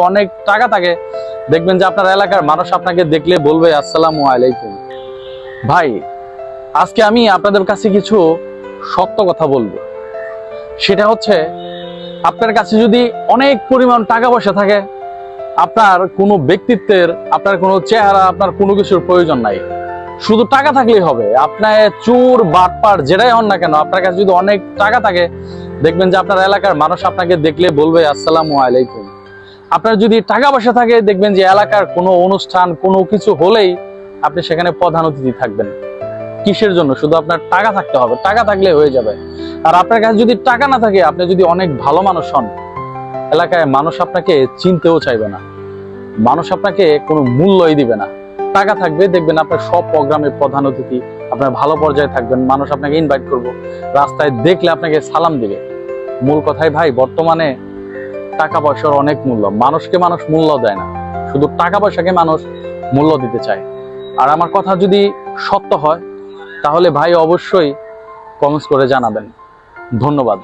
অনেক টাকা থাকে। দেখবেন যে আপনার এলাকার মানুষ আপনাকে দেখলে বলবে, আসসালামু আলাইকুম। ভাই, আজকে আমি আপনাদের কাছে কিছু সত্য কথা বলব। সেটা হচ্ছে, আপনার কাছে যদি অনেক পরিমাণ টাকা পয়সা থাকে, আপনার কোনো ব্যক্তিত্বের, আপনার কোনো চেহারা, আপনার কোনো কিছুর প্রয়োজন নাই। শুধু টাকা থাকলেই হবে। আপনার চোর, বাটপার, যেটাই হন না কেন, আপনার কাছে যদি অনেক টাকা থাকে, দেখবেন যে আপনার এলাকার মানুষ আপনাকে দেখলে বলবে, আসসালামু আলাইকুম। আপনার যদি টাকা পয়সা থাকে, দেখবেন যে এলাকার কোনো অনুষ্ঠান, কোনো কিছু হলেই আপনি সেখানে প্রধান অতিথি থাকবেন। কিসের জন্য? শুধু আপনার টাকা থাকতে হবে। টাকা থাকলে হয়ে যাবে। আর আপনার কাছে যদি টাকা না থাকে, আপনি যদি অনেক ভালো মানুষ হন, এলাকায় মানুষ আপনাকে চিনতেও চাইবে না। মানুষ আপনাকে কোনো মূল্যই দিবে না। টাকা থাকবে, দেখবেন আপনার সব প্রোগ্রামের প্রধান অতিথি, আপনার ভালো পর্যায়ে থাকবেন, মানুষ আপনাকে ইনভাইট করব। রাস্তায় দেখলে আপনাকে সালাম দিবে। মূল কথাই ভাই, বর্তমানে টাকা পয়সার অনেক মূল্য। মানুষকে মানুষ মূল্য দেয় না। শুধু টাকা পয়সাকে মানুষ মূল্য দিতে চায়। আর আমার কথা যদি সত্য হয়, তাহলে ভাই অবশ্যই কমেন্টস করে জানাবেন। ধন্যবাদ।